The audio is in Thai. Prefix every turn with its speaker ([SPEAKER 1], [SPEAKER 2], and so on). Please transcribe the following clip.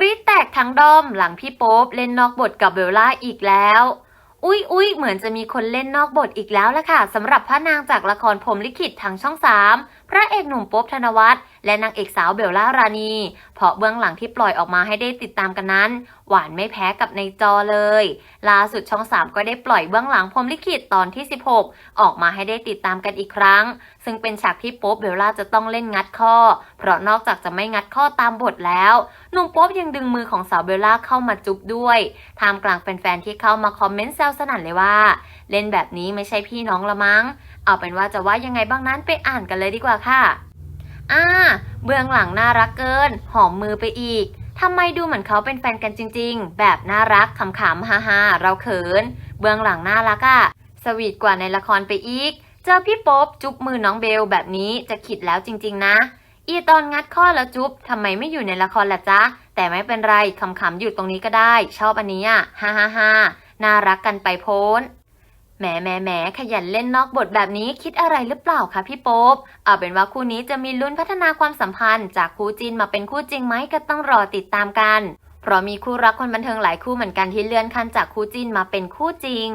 [SPEAKER 1] รี๊ดแตกทั้งดอมหลังพี่โป๊บเล่นนอกบทกับเบลล่าอีกแล้ว อุ๊ยอุ๊ยเหมือนจะมีคนเล่นนอกบทอีกแล้วละค่ะสำหรับพระนางจากละครพรมลิขิตทางช่องสามพระเอกหนุ่มโป๊ปธนวัฒน์และนางเอกสาวเบลล่ารานี เพราะเบื้องหลังที่ปล่อยออกมาให้ได้ติดตามกันนั้น หวานไม่แพ้กับในจอเลย ล่าสุดช่อง 3 ก็ได้ปล่อยเบื้องหลังพรมลิขิตตอนที่ 16 ออกมาให้ได้ติดตามกันอีกครั้ง ซึ่งเป็นฉากที่โป๊ปเบลล่าจะต้องเล่นงัดข้อ เพราะนอกจากจะไม่งัดข้อตามบทแล้วหนุ่มโป๊ปยังดึงมือของสาวเบลล่าเข้ามาจุ๊บด้วยท่ามกลางแฟนๆที่เข้ามาคอมเมนต์แซวสนั่นเลยว่า เล่นแบบนี้ไม่ใช่พี่น้องละมั้ง เอาเป็นว่าจะว่ายังไงบ้างนั้นไปอ่านกันเลยดีกว่าค่ะ อ่า เบื้องหลังน่ารักเกิน หอมมือไปอีกทำไมดูเหมือนเขาเป็นแฟนกันจริง ๆ แบบน่ารักขำๆฮ่าๆเราเขิน เบื้องหลังน่ารักอะสวีทกว่าในละครไปอีก เจอพี่โป๊บจุ๊บมือน้องเบลแบบนี้จะขิดแล้วจริง ๆ นะ อีตอนงัดข้อแล้วจุ๊บทำไมไม่อยู่ในละครล่ะจ๊ะ แต่ไม่เป็นไรขำๆอยู่ตรงนี้ก็ได้ ชอบอันนี้อะฮ่าฮ่าฮ่าน่ารักกันไปโพ้น แหมแหมแหมขยันเล่นนอกบทแบบนี้คิดอะไรหรือเปล่าคะพี่โป๊บเอาเป็นว่าคู่นี้จะมีลุ้นพัฒนาความสัมพันธ์ จากคู่จีนมาเป็นคู่จริงไหมก็ต้องรอติดตามกัน เพราะมีคู่รักคนบันเทิงหลายคู่เหมือนกันที่เลื่อนขั้นจากคู่จีนมาเป็นคู่จริง